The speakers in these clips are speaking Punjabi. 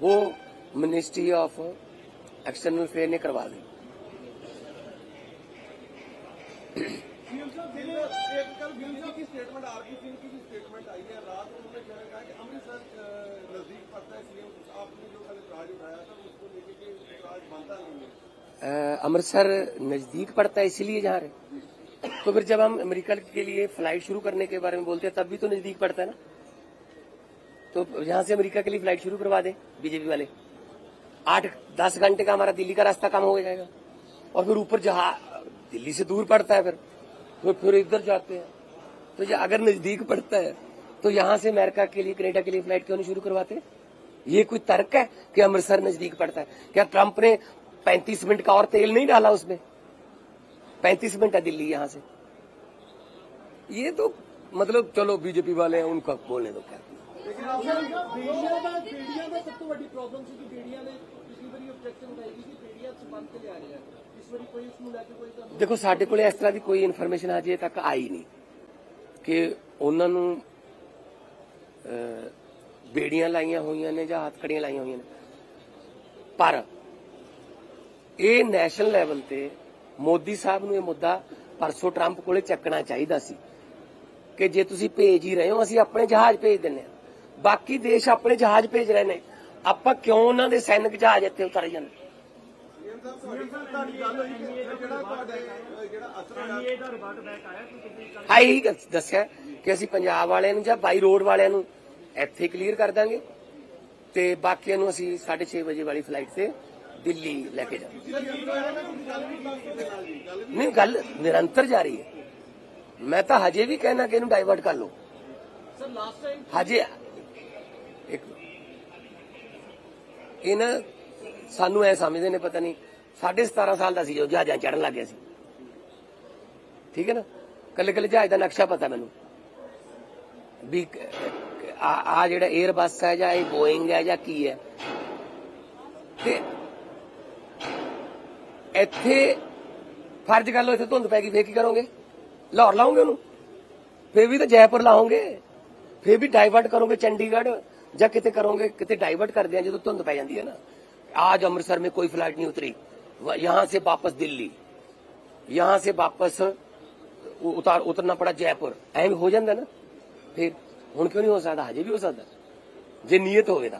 वो मिनिस्ट्री ऑफ़ एक्सटर्नल अफेयर ने करवा दी। अमृतसर नज़दीक पड़ता है, इसीलिए जहाँ रहे। तो फिर जब हम अमेरिका के लिए फ़्लाइट शुरू करने के बारे में बोलते हैं, तब भी तो नज़दीक पड़ता है ना? तो यहाँ से अमेरिका के लिए फ़्लाइट शुरू करवा दे, बीजेपी वाले। आठ, दस घंटे का हमारा दिल्ली का रास्ता कम हो जाएगा। और फिर ऊपर जहा, दिल्ली से दूर पड़ता है फिर तो फिर इधर जाते हैं। तो जा अगर नज़दीक पड़ता है तो यहाँ से अमेरिका के लिए, कनेडा के लिए फ़्लाइट क्यों नहीं शुरू करवाते? ये कोई तर्क है कि अमृतसर नज़दीक पड़ता है? क्या ट्रंप ने पैंतीस मिनट का और तेल नहीं डाला उसमें? पैंतीस मिनट है दिल्ली यहाँ से। ये तो मतलब चलो, बीजेपी वाले हैं, उनका बोलने दो क्या। ਬੇੜੀਆਂ ਦਾ ਬੇੜੀਆਂ ਦਾ ਸਭ ਤੋਂ ਵੱਡੀ ਪ੍ਰੋਬਲਮ ਸੀ ਕਿ ਬੇੜੀਆਂ ਨੇ ਪਿਛਲੀ ਵਾਰੀ ਆਬਜੈਕਸ਼ਨ ਉਠਾਈ ਸੀ ਕਿ ਬੇੜੀਆਂ ਚ ਬੰਦ ਲਿਆ ਰਿਹਾ ਇਸ ਵਾਰੀ ਕੋਈ ਉਸ ਨੂੰ ਲੈ ਕੇ ਕੋਈ ਦੇਖੋ, ਸਾਡੇ ਕੋਲੇ ਇਸ ਤਰ੍ਹਾਂ ਦੀ ਕੋਈ ਇਨਫੋਰਮੇਸ਼ਨ ਅਜੇ ਤੱਕ ਆਈ ਨਹੀਂ ਕਿ ਉਹਨਾਂ ਨੂੰ ਬੇੜੀਆਂ ਲਾਈਆਂ ਹੋਈਆਂ ਨੇ ਜਾਂ ਹੱਥਕੜੀਆਂ ਲਾਈਆਂ ਹੋਈਆਂ ਨੇ। ਪਰ ਇਹ ਨੈਸ਼ਨਲ ਲੈਵਲ ਤੇ ਮੋਦੀ ਸਾਹਿਬ ਨੂੰ ਇਹ ਮੁੱਦਾ ਪਰਸੋਂ ਟਰੰਪ ਕੋਲੇ ਚੱਕਣਾ ਚਾਹੀਦਾ ਸੀ ਕਿ ਜੇ ਤੁਸੀਂ ਭੇਜ ਹੀ ਰਹੇ ਹੋ, ਅਸੀਂ ਆਪਣੇ ਜਹਾਜ਼ ਭੇਜ ਦਿੰਨੇ ਆ ਬਾਕੀ ਦੇਸ਼ ਆਪਣੇ ਜਹਾਜ਼ ਭੇਜ ਰਹੇ ਨੇ। ਆਪਾਂ ਕਿਉਂ ਉਹਨਾਂ ਦੇ ਸੈਨਿਕ ਜਹਾਜ਼ ਇੱਥੇ ਉਤਾਰੇ ਜਾਂਦੇ? ਹੋਈ ਦੱਸਿਆ ਕਿ ਅਸੀਂ ਪੰਜਾਬ ਵਾਲਿਆਂ ਨੂੰ ਜਾਂ ਬਾਈ ਰੋਡ ਵਾਲਿਆਂ ਨੂੰ ਇੱਥੇ ਕਲੀਅਰ ਕਰ ਦਾਂਗੇ ਤੇ ਬਾਕੀਆਂ ਨੂੰ ਅਸੀਂ 6:30 ਵਜੇ ਵਾਲੀ ਫਲਾਈਟ ਤੇ ਦਿੱਲੀ ਲੈ ਕੇ ਜਾਵਾਂਗੇ। ਨਹੀਂ ਗੱਲ ਨਿਰੰਤਰ ਜਾਰੀ ਹੈ। ਮੈਂ ਤਾਂ ਹਜੇ ਵੀ ਕਹਿਣਾ ਕਿ ਇਹਨੂੰ ਡਾਈਵਰਟ ਕਰ ਲਓ। ਸਰ ਲਾਸਟ ਟਾਈਮ ਹਜੇ ਇੱਕ ਇਹ ਨਾ ਸਾਨੂੰ ਐ ਸਮਝਦੇ ਨੇ, ਪਤਾ ਨਹੀਂ 17.5 ਸਾਲ ਦਾ ਸੀ ਜੋ ਜਹਾਜ਼ਾਂ ਚੜਨ ਲੱਗ ਗਿਆ ਸੀ। ਠੀਕ ਹੈ ਨਾ? ਕੱਲੇ ਕੱਲੇ ਜਹਾਜ਼ ਦਾ ਨਕਸ਼ਾ ਪਤਾ ਮੈਨੂੰ। ਵੀ ਆ ਜਿਹੜਾ 에ਅਰ ਬੱਸ ਹੈ ਜਾਂ ਇਹ ਬੋਇੰਗ ਹੈ ਜਾਂ ਕੀ ਹੈ। ਤੇ ਇੱਥੇ ਫਰਜ਼ ਕਰ ਲਓ, ਇੱਥੇ ਧੁੰਦ ਪੈ ਗਈ, ਫੇਰ ਕੀ ਕਰੋਗੇ? ਲਾਹੌਰ ਲਾਉਂਗੇ ਉਹਨੂੰ? ਫੇਰ ਵੀ ਤਾਂ ਜੈਪੁਰ ਲਾਉਂਗੇ ਫੇਰ ਵੀ ਡਾਈਵਰਟ ਕਰੋਗੇ ਚੰਡੀਗढ़ ਜਾਂ ਕਿਤੇ ਕਰੋਗੇ ਕਿਤੇ ਡਾਈਵਰਟ ਕਰਦੇ ਆ ਜਦੋਂ ਧੁੰਦ ਪੈ ਜਾਂਦੀ ਹੈ ਨਾ आज अमृतसर में कोई फ्लाइट नहीं उतरी वह- यहां से वापस दिल्ली यहां से वापस उ- उतार उतरना पड़ा जयपुर ਐਵੇਂ ਹੋ ਜਾਂਦਾ ਨਾ ਫਿਰ ਹੁਣ ਕਿਉਂ ਨਹੀਂ ਹੋ ਸਕਦਾ ਹਜੇ ਵੀ ਹੋ ਸਕਦਾ ਜੇ ਨੀਅਤ ਹੋਵੇ ਤਾਂ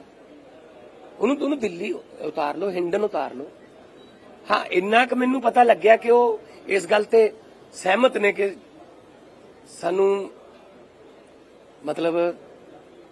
ਉਹਨੂੰ ਉਹਨੂੰ ਦਿੱਲੀ ਉਤਾਰ ਲਓ ਹਿੰਡਨ ਉਤਾਰ ਲਓ ਹਾਂ ਇੰਨਾ ਕੁ ਮੈਨੂੰ ਪਤਾ ਲੱਗਿਆ ਕਿ ਉਹ ਇਸ ਗੱਲ ਤੇ ਸਹਿਮਤ ਨੇ ਕਿ ਸਾਨੂੰ ਮਤਲਬ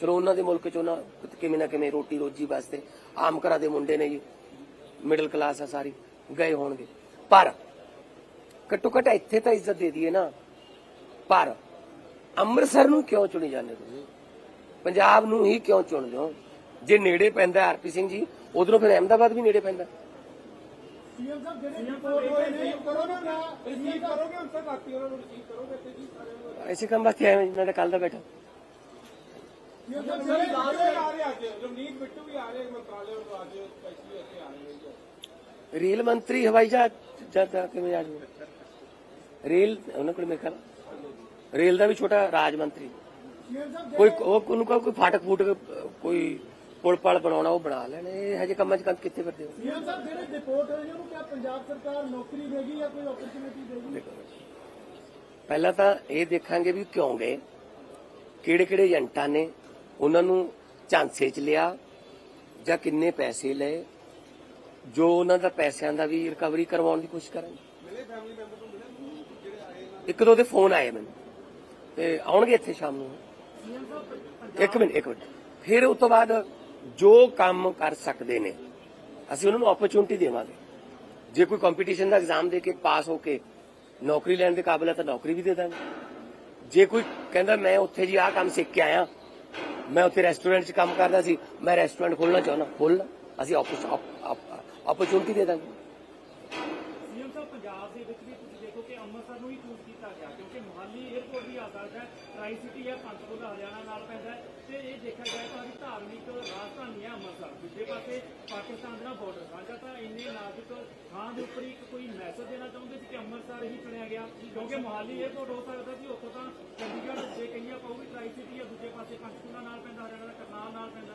ਚਲੋ ਉਹਨਾਂ ਦੇ ਮੁਲਕ ਚ ਉਹਨਾਂ ਕਿਵੇਂ ਨਾ ਕਿਵੇਂ ਰੋਟੀ ਰੋਜੀ ਵਾਸਤੇ ਆਮ ਘਰਾਂ ਦੇ ਮੁੰਡੇ ਨੇ ਜੀ ਮਿਡਲ ਕਲਾਸ ਆ ਸਾਰੀ ਗਏ ਹੋਣਗੇ। ਪਰ ਘੱਟੋ ਘੱਟ ਇੱਥੇ ਤਾਂ ਇੱਜ਼ਤ ਦੇ ਦਈਏ ਨਾ। ਪਰ ਅੰਮ੍ਰਿਤਸਰ ਨੂੰ ਕਿਉਂ ਚੁਣੀ ਜਾਂਦੇ ਤੁਸੀਂ? ਪੰਜਾਬ ਨੂੰ ਹੀ ਕਿਉਂ ਚੁਣਦੇ ਹੋ? ਜੇ ਨੇੜੇ ਪੈਂਦਾ ਆਰਪੀ ਸਿੰਘ ਜੀ ਉਧਰੋਂ ਫਿਰ ਅਹਿਮਦਾਬਾਦ ਵੀ ਨੇੜੇ ਪੈਂਦਾ। ਸੀਐਮ ਸਾਹਿਬ ਜਿਹੜੇ ਰਿਪੋਰਟ ਹੋਏ ਨੇ ਕਰੋਗੇ ਨਾ ਰਿਸੀਵ ਕਰੋਗੇ ਹੁਣ ਤੱਕ ਆਤੀ ਉਹਨਾਂ ਨੂੰ ਰਿਸੀਵ ਕਰੋਗੇ ਤੇ ਜੀ ਸਾਰੇ ਐਸੇ ਕੰਮ ਵਾਸਤੇ ਆਏ ਮੈਂ ਤਾਂ ਕੱਲ ਦਾ ਬੈਠਾ। ਰੇਲ ਮੰਤਰੀ ਹਵਾਈ ਜਹਾਜ਼ ਜਾਂਦਾ ਕਿਵੇਂ ਆ ਜੂਗਾ ਰੇਲ ਉਹਨਾਂ ਕੋਲ ਮੇਰੇ ਖਿਆਲ ਰੇਲ ਦਾ ਵੀ ਛੋਟਾ ਰਾਜ ਮੰਤਰੀ ਕੋਈ ਉਹ ਉਹਨੂੰ ਕਹੋ ਕੋਈ ਫਾਟਕ ਫੂਟਕ ਕੋਈ ਪੁਲ ਪਲ ਬਣਾਉਣਾ ਉਹ ਬਣਾ ਲੈਣ ਇਹ ਹਜੇ ਕੰਮਾਂ 'ਚ ਕੰਮ ਕਿੱਥੇ ਫਿਰਦੇ ਹੋ ਸੀਐਮ ਸਾਹਿਬ ਜਿਹੜੇ ਰਿਪੋਰਟ ਹੋਏ ਨੇ ਉਹਨੂੰ ਕਿਹਾ ਪੰਜਾਬ ਸਰਕਾਰ ਨੌਕਰੀ ਦੇਗੀ ਜਾਂ ਕੋਈ ਓਪਰਚੁਨਿਟੀ ਦੇਗੀ ਦੇਖੋ ਪਹਿਲਾਂ ਤਾਂ ਇਹ ਦੇਖਾਂਗੇ ਵੀ ਕਿਉਂ ਗਏ ਕਿਹੜੇ ਕਿਹੜੇ ਏਜੰਟਾਂ ਨੇ ਉਹਨਾਂ ਨੂੰ ਝਾਂਸੇ 'ਚ ਲਿਆ ਜਾਂ ਕਿੰਨੇ ਪੈਸੇ ਲਏ ਜੋ ਉਹਨਾਂ ਦਾ ਪੈਸਿਆਂ ਦਾ ਵੀ ਰਿਕਵਰੀ ਕਰਵਾਉਣ ਦੀ ਕੋਸ਼ਿਸ਼ ਕਰਾਂਗੇ ਇੱਕ ਦੋ ਦੇ ਫੋਨ ਆਏ ਮੈਨੂੰ। ਤੇ ਆਉਣਗੇ ਇੱਥੇ ਸ਼ਾਮ ਨੂੰ। ਇੱਕ ਮਿੰਟ ਇੱਕ ਮਿੰਟ। ਫਿਰ ਉਸ ਤੋਂ ਬਾਅਦ ਜੋ ਕੰਮ ਕਰ ਸਕਦੇ ਨੇ ਅਸੀਂ ਉਹਨਾਂ ਨੂੰ ਓਪਰਚੁਨਿਟੀ ਦੇਵਾਂਗੇ। ਜੇ ਕੋਈ ਕੰਪੀਟੀਸ਼ਨ ਦਾ ਐਗਜ਼ਾਮ ਦੇ ਕੇ ਪਾਸ ਹੋ ਕੇ ਨੌਕਰੀ ਲੈਣ ਦੇ ਕਾਬਿਲ ਹੈ ਤਾਂ ਨੌਕਰੀ ਵੀ ਦੇ ਦਾਂਗੇ। ਜੇ ਕੋਈ ਕਹਿੰਦਾ ਮੈਂ ਉੱਥੇ ਜੀ ਆਹ ਕੰਮ ਸਿੱਖ ਕੇ ਆਇਆ ਮੈਂ ਉੱਥੇ ਰੈਸਟੋਰੈਂਟ 'ਚ ਕੰਮ ਕਰਦਾ ਸੀ। ਮੈਂ ਰੈਸਟੋਰੈਂਟ ਖੋਲਣਾ ਚਾਹੁੰਦਾ ਖੋਲਣਾ ਅਸੀਂ ਓਪਰਚੁਨਿਟੀ ਦੇ ਦਾਂਗੇ। ਸੀਐਮ ਸਾਹਿਬ, ਪੰਜਾਬ ਦੇ ਵਿੱਚ ਵੀ ਤੁਸੀਂ ਦੇਖੋ ਕਿ ਅੰਮ੍ਰਿਤਸਰ ਨੂੰ ਹੀ ਚੂਜ਼ ਕੀਤਾ ਗਿਆ, ਕਿਉਂਕਿ ਮੁਹਾਲੀ 에ਅਰਪੋਰਟ ਵੀ ਆ ਸਕਦਾ ਹੈ ਟਰਾਈ ਸਿਟੀ ਹੈ ਪੰਚਕੂਲਾ ਹਰਿਆਣਾ ਨਾਲ ਪੈਂਦਾ ਹੈ। ਤੇ ਇਹ ਦੇਖਿਆ ਜਾਏ ਤਾਂ ਵੀ ਧਾਰਮਿਕ ਰਾਜਧਾਨੀ ਹੈ ਅੰਮ੍ਰਿਤਸਰ। ਦੂਜੇ ਪਾਸੇ ਪਾਕਿਸਤਾਨ ਦਾ ਬਾਰਡਰ ਸਾਂਝਾ ਤਾਂ ਇੰਨੇ ਨਾਜ਼ੁਕ ਥਾਂ ਦੇ ਉੱਪਰ ਇੱਕ ਕੋਈ ਮੈਸੇਜ ਦੇਣਾ ਚਾਹੁੰਦੇ ਸੀ ਕਿ ਅੰਮ੍ਰਿਤਸਰ ਹੀ ਚੁਣਿਆ ਗਿਆ? ਕਿਉਂਕਿ ਮੁਹਾਲੀ 에ਅਰਪੋਰਟ ਹੋ ਸਕਦਾ ਸੀ, ਉੱਥੋਂ ਤਾਂ ਚੰਡੀਗੜ੍ਹ ਜੇ ਕਹੀਏ ਪਊਗੀ ਟਰਾਈ ਸਿਟੀ ਹੈ ਦੂਜੇ ਪਾਸੇ ਪੰਚਕੂਲਾ ਨਾਲ ਪੈਂਦਾ ਹਰਿਆਣਾ ਦਾ ਕਰਨਾਲ ਨਾਲ ਪੈਂਦਾ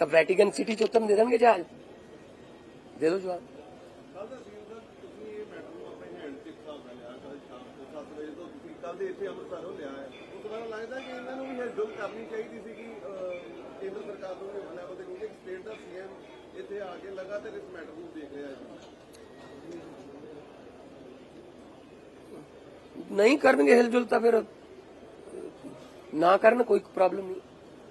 ਤਾਂ ਵੈਟੀਕਨ ਸਿਟੀ ਚ ਉੱਤਰ ਦੇ ਦੇਣਗੇ ਜਹਾਜ਼? ਦੇ ਦਿਓ ਜਵਾਬ। ਕੱਲ ਦਾ ਸੀਨ ਸਰ ਤੁਸੀਂ ਇਹ ਮੈਟਰ ਨੂੰ ਆਪਣੇ ਹੈਂਡ 'ਚ ਇੱਕ ਹਿਸਾਬ ਨਾਲ ਲਿਆ ਕੱਲ ਸ਼ਾਮ ਨੂੰ 7 ਵਜੇ ਤੋਂ ਤੁਸੀਂ ਕੱਲ ਦੇ ਇੱਥੇ ਅੰਮ੍ਰਿਤਸਰੋਂ ਲਿਆ ਹੈ। ਉਸ ਤੋਂ ਬਾਅਦ ਲੱਗਦਾ ਕਿ ਇਹਨਾਂ ਨੂੰ ਵੀ ਹਿਲਜੁਲ ਕਰਨੀ ਚਾਹੀਦੀ ਸੀ ਕਿ ਕੇਂਦਰ ਸਰਕਾਰ ਨੂੰ ਵੀ ਲੈਵਲ ਤੇ ਕਿਉਂਕਿ ਸਟੇਟ ਦਾ ਸੀਐਮ ਇੱਥੇ ਆ ਕੇ ਲਗਾਤਾਰ ਇਸ ਮੈਟਰ ਨੂੰ ਦੇਖ ਰਿਹਾ ਹੈ। ਨਹੀਂ ਕਰਨਗੇ ਹਿਲਜੁਲ ਤਾਂ ਫਿਰ ਨਾ ਕਰਨ ਕੋਈ ਪ੍ਰੋਬਲਮ ਨਹੀਂ।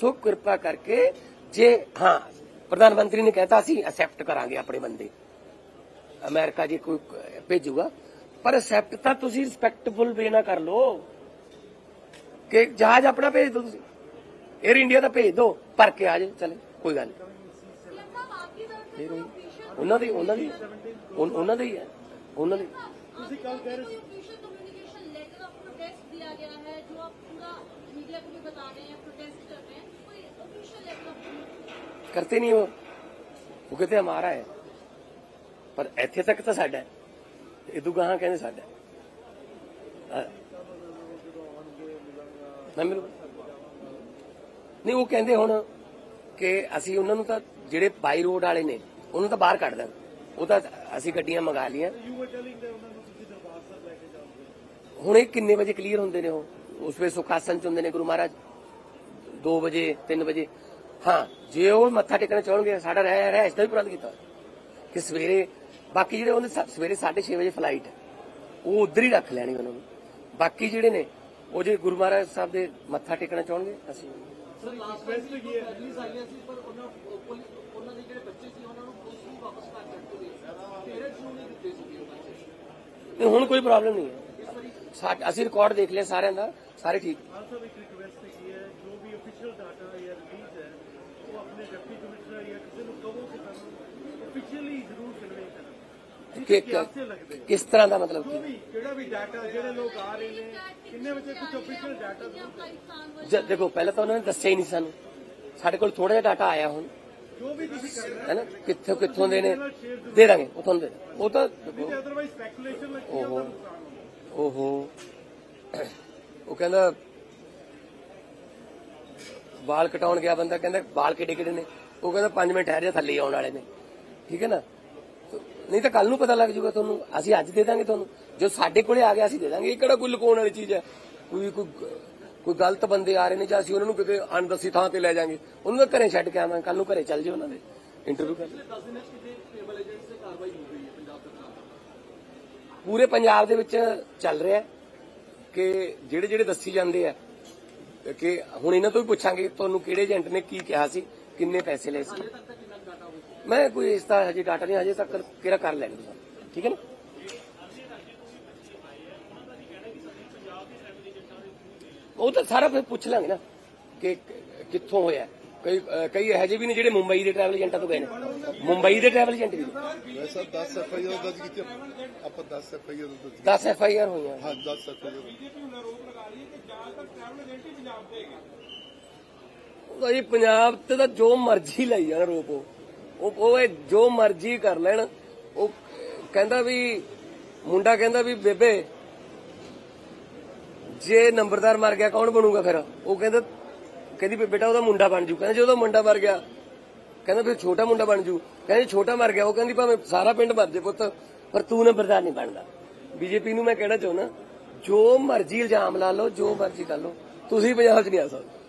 ਸੋ ਕਿਰਪਾ ਕਰਕੇ ਜੇ ਹਾਂ ਪ੍ਰਧਾਨ ਮੰਤਰੀ ਨੇ ਕਹਿਤਾ ਸੀ ਅਸੈਪਟ ਕਰਾਂਗੇ ਆਪਣੇ ਬੰਦੇ। ਅਮਰੀਕਾ ਜੇ ਕੋਈ ਭੇਜੂਗਾ। ਪਰ ਅਸੈਪਟ ਤਾਂ ਤੁਸੀਂ ਰਿਸਪੈਕਟਫੁਲ ਵੇ ਨਾ ਕਰ ਲੋ ਕਿ ਜਹਾਜ਼ ਆਪਣਾ ਭੇਜ ਦਿਓ ਤੁਸੀਂ। 에ਅਰ ਇੰਡੀਆ ਦਾ ਭੇਜ ਦਿਓ। ਭਰ ਕੇ ਆ ਜਾਏ ਚਲੇ ਕੋਈ ਗੱਲ ਨਹੀਂ। ਉਹਨਾਂ ਦੀ ਉਹਨਾਂ ਦੀ ਉਹਨਾਂ ਦੀ ਹੈ। ਉਹਨਾਂ ਦੀ। ਤੁਸੀਂ ਕੱਲ ਕਹਿ ਰਹੇ ਸੀ कम्युनिकेशन लेटर ऑफ प्रोटेस्ट दिया गया है जो आप पूरा मीडिया को भी बता रहे हैं प्रोटेस्ट करते नहीं वो वो कहते हमारा है पर ਇੱਥੇ ਤੱਕ ਤਾਂ ਸਾਡਾ ਹੈ ਇਦੋਂ ਗਾਹਾਂ ਕਹਿੰਦੇ ਸਾਡਾ ਹੈ। ਅਹ ਮੈਂ ਮਿਲੂ ਨਹੀਂ ਉਹ ਕਹਿੰਦੇ ਹੁਣ ਕਿ ਅਸੀਂ ਉਹਨਾਂ ਨੂੰ ਤਾਂ ਜਿਹੜੇ ਬਾਈ ਰੋਡ ਵਾਲੇ ਨੇ ਉਹਨੂੰ ਤਾਂ ਬਾਹਰ ਕੱਢ ਦੇਣ ਉਹ ਤਾਂ ਅਸੀਂ ਗੱਡੀਆਂ ਮੰਗਾ ਲਈਆਂ ਯੂ ਵਰ ਟੈਲਿੰਗ ਦੇ ਉਹਨਾਂ ਨੂੰ ਤੁਸੀਂ ਦਰਬਾਰ ਸਾਹਿਬ ਲੈ ਕੇ ਜਾਓਗੇ ਹੁਣ ਇਹ ਕਿੰਨੇ ਵਜੇ ਕਲੀਅਰ ਹੁੰਦੇ ਨੇ ਉਹ ਉਸ ਵੇ ਸੁਖਾਸਨ ਚ ਹੁੰਦੇ ਨੇ ਗੁਰੂ ਮਹਾਰਾਜ 2 ਵਜੇ 3 ਵਜੇ ਹਾਂ ਜੇ ਉਹ ਮੱਥਾ ਟੇਕਣਾ ਚਾਹਣਗੇ ਸਾਡਾ ਰਹਿ ਰਹਿ ਇਸ ਦਾ ਵੀ ਪ੍ਰਬੰਧ ਕੀਤਾ। ਕਿ ਸਵੇਰੇ ਬਾਕੀ ਜਿਹੜੇ ਉਹਨੇ ਸਵੇਰੇ 6:30 ਵਜੇ ਫਲਾਈਟ ਉਹ ਉਧਰ ਹੀ ਰੱਖ ਲੈਣੀ ਉਹਨਾਂ ਨੂੰ। ਬਾਕੀ ਜਿਹੜੇ ਨੇ ਉਹ ਜੇ ਗੁਰੂ ਮਹਾਰਾਜ ਸਾਹਿਬ ਦੇ ਮੱਥਾ ਟੇਕਣਾ ਚਾਹਣਗੇ ਅਸੀਂ ਸਰ ਲਾਸਟ ਫੈਸਟ ਕੀ ਹੈ। ਪੁਲਿਸ ਆਈਆਂ ਸੀ ਪਰ ਉਹਨਾਂ ਪੁਲਿਸ- ਉਹਨਾਂ ਦੇ ਜਿਹੜੇ ਬੱਚੇ ਸੀ ਉਹਨਾਂ ਨੂੰ ਪੁਲਿਸ ਨੂੰ ਵਾਪਸ ਕਰ ਦਿੱਤੇ ਪੇਰੈਂਟਸ ਨੂੰ ਨਹੀਂ ਦਿੱਤੇ ਸੀ ਉਹ ਬੱਚੇ? ਨਹੀਂ ਹੁਣ ਕੋਈ ਪ੍ਰੋਬਲਮ ਨਹੀਂ ਹੈ। ਅਸੀਂ ਰਿਕਾਰਡ ਦੇਖ ਲਿਆ ਸਾਰਿਆਂ ਦਾ ਸਾਰੇ ਠੀਕ। ਇੱਕ ਹੈ ਜੋ ਵੀ ਅਫੀਸ਼ੀਅਲ ਡਾਟਾ ਜਾਂ ਰਿਲੀਜ਼ ਹੈ ਕਿਸ ਤਰ੍ਹਾਂ ਦਾ ਮਤਲਬ ਕੀ? ਕਿਹੜਾ ਵੀ ਡਾਟਾ ਜਿਹੜੇ ਲੋਕ ਆ ਰਹੇ ਨੇ ਕਿੰਨੇ ਵਿੱਚ ਕੁਝ ਅਫੀਸ਼ੀਅਲ ਡਾਟਾ ਦੇਖੋ ਪਹਿਲਾਂ ਤਾਂ ਉਹਨਾਂ ਨੇ ਦੱਸਿਆ ਹੀ ਨਹੀਂ ਸਾਨੂੰ। ਸਾਡੇ ਕੋਲ ਥੋੜਾ ਜਿਹਾ ਡਾਟਾ ਆਇਆ ਹੁਣ। ਜੋ ਵੀ ਤੁਸੀਂ ਕਰਨਾ ਹੈ। ਨਾ? ਕਿੱਥੋਂ ਕਿੱਥੋਂ ਦੇ ਨੇ? ਦੇ ਦਾਂਗੇ ਉਥੋਂ ਦੇ ਉਹ ਤਾਂ ਅਦਰਵਾਈਜ਼ ਸਪੈਕੂਲੇਸ਼ਨ ਲੱਗੀ ਓਹੋ। ਓਹੋ। ਉਹ ਕਹਿੰਦਾ ਵਾਲ ਕਟਾਉਣ ਗਿਆ ਬੰਦਾ, ਕਹਿੰਦਾ ਵਾਲ ਕਿਹੜੇ ਕਿਹੜੇ ਨੇ? ਉਹ ਕਹਿੰਦਾ 5 ਮਿੰਟ ਠਹਿਰ ਜਾ, ਥੱਲੇ ਆਉਣ ਵਾਲੇ ਨੇ। ਠੀਕ ਹੈ ਨਾ? ਨਹੀਂ ਤਾਂ ਕੱਲ ਨੂੰ ਪਤਾ ਲੱਗ ਜਾਊਗਾ ਤੁਹਾਨੂੰ। ਅਸੀਂ ਅੱਜ ਦੇ ਦਾਂਗੇ ਤੁਹਾਨੂੰ। ਜੋ ਸਾਡੇ ਕੋਲੇ ਆ ਗਿਆ, ਅਸੀਂ ਦੇ ਦਾਂਗੇ। ਇਹ ਕਿਹੜਾ ਕੋਈ ਲੁਕਾਉਣ ਵਾਲੀ ਚੀਜ਼ ਹੈ? ਕੋਈ ਕੋਈ ਕੋਈ ਗਲਤ ਬੰਦੇ ਆ ਰਹੇ ਨੇ ਜਾਂ ਅਸੀਂ ਉਹਨਾਂ ਨੂੰ ਕਿਤੇ ਅਣਦੱਸੀ ਥਾਂ ਤੇ ਲੈ ਜਾਾਂਗੇ। ਉਹਨਾਂ ਨੂੰ ਘਰੇ ਛੱਡ ਕੇ ਆਵਾਂਗੇ ਕੱਲ ਨੂੰ ਘਰੇ ਚੱਲ ਜਿਓ ਉਹਨਾਂ ਦੇ। ਇੰਟਰਵਿਊ ਕਰ ਪੂਰੇ ਪੰਜਾਬ ਦੇ ਵਿੱਚ ਚੱਲ ਰਿਹਾ ਕਿ ਜਿਹੜੇ ਜਿਹੜੇ ਦੱਸੀ ਜਾਂਦੇ ਆ ਕਿ ਹੁਣ ਇਹਨਾਂ ਤੋਂ ਵੀ ਪੁੱਛਾਂਗੇ ਤੁਹਾਨੂੰ ਕਿਹੜੇ ਏਜੰਟ ਨੇ ਕੀ ਕਿਹਾ ਸੀ, ਕਿੰਨੇ ਪੈਸੇ ਲਏ ਸੀ। ਮੈਂ ਕੋਈ ਇਸ ਦਾ ਹਜੇ ਡਾਟਾ ਨਹੀਂ, ਹਜੇ ਤੱਕ ਕਿਹੜਾ ਕਰ ਲੈਣਾ ਤੁਸੀਂ। ਠੀਕ ਹੈ ਨਾ? ਉਹ ਤਾਂ ਸਾਰਾ ਫਿਰ ਪੁੱਛ ਲਾਂਗੇ ਨਾ ਕਿ ਕਿੱਥੋਂ ਹੋਇਆ। ਕਈ ਕਈ ਇਹੋ ਜਿਹੇ ਵੀ ਨੇ ਜਿਹੜੇ ਮੁੰਬਈ ਦੇ ਟਰੈਵਲ ਏਜੰਟਾਂ ਤੋਂ ਗਏ ਨੇ। ਮੁੰਬਈ ਦੇ ਟਰੈਵਲ ਏਜੰਟ ਵੀ। ਵੈਸੇ 10 ਐਫ ਆਈ ਆਰ ਦਰਜ ਕੀਤੀ ਆਪਾਂ 10 ਐਫ ਆਈ ਆਰ ਦਰਜ 10 ਐਫ ਆਈ ਆਰ ਹੋਈਆਂ। ਹਾਂ 10 ਐਫ ਆਈ ਆਰ ਬੀਜੇਪੀ ਹੁਣ ਆਰੋਪ ਲਗਾ ਰਹੀ ਹੈ ਕਿ ਜ਼ਿਆਦਾਤਰ ਟਰੈਵਲ ਏਜੰਟ ਹੀ ਪੰਜਾਬ ਦੇ ਹੈਗੇ ਉਹਦਾ ਜੀ ਪੰਜਾਬ ਤੇ ਤਾਂ ਜੋ ਮਰਜ਼ੀ ਲਈ ਜਾਣ ਰੋਪ ਉਹ। ਉਹ ਜੋ ਮਰਜ਼ੀ ਕਰ ਲੈਣ। ਉਹ ਕਹਿੰਦਾ ਵੀ ਮੁੰਡਾ ਕਹਿੰਦਾ ਵੀ ਬੇਬੇ ਜੇ ਨੰਬਰਦਾਰ ਮਰ ਗਿਆ ਕੌਣ ਬਣੂਗਾ ਫਿਰ? ਉਹ ਕਹਿੰਦਾ ਕਹਿੰਦੀ ਵੀ ਬੇਟਾ ਉਹਦਾ ਮੁੰਡਾ ਬਣ ਜੂ। ਕਹਿੰਦਾ ਜੇ ਉਹਦਾ ਮੁੰਡਾ ਮਰ ਗਿਆ, ਕਹਿੰਦਾ ਫਿਰ ਛੋਟਾ ਮੁੰਡਾ ਬਣ ਜੂ। ਕਹਿੰਦੀ ਛੋਟਾ ਮਰ ਗਿਆ, ਉਹ ਕਹਿੰਦੀ ਭਾਵੇਂ ਸਾਰਾ ਪਿੰਡ ਮਰ ਜੇ ਪੁੱਤ, ਪਰ ਤੂੰ ਨੰਬਰਦਾਰ ਨਹੀਂ ਬਣਦਾ। ਬੀਜੇਪੀ ਨੂੰ ਮੈਂ ਕਹਿਣਾ ਚਾਹੁੰਦਾ, ਜੋ ਮਰਜ਼ੀ ਇਲਜ਼ਾਮ ਲਾ ਲਓ, ਜੋ ਮਰਜ਼ੀ ਕਰ ਲਓ, ਤੁਸੀਂ ਪੰਜਾਬ 'ਚ ਨਹੀਂ ਆ ਸਕਦੇ।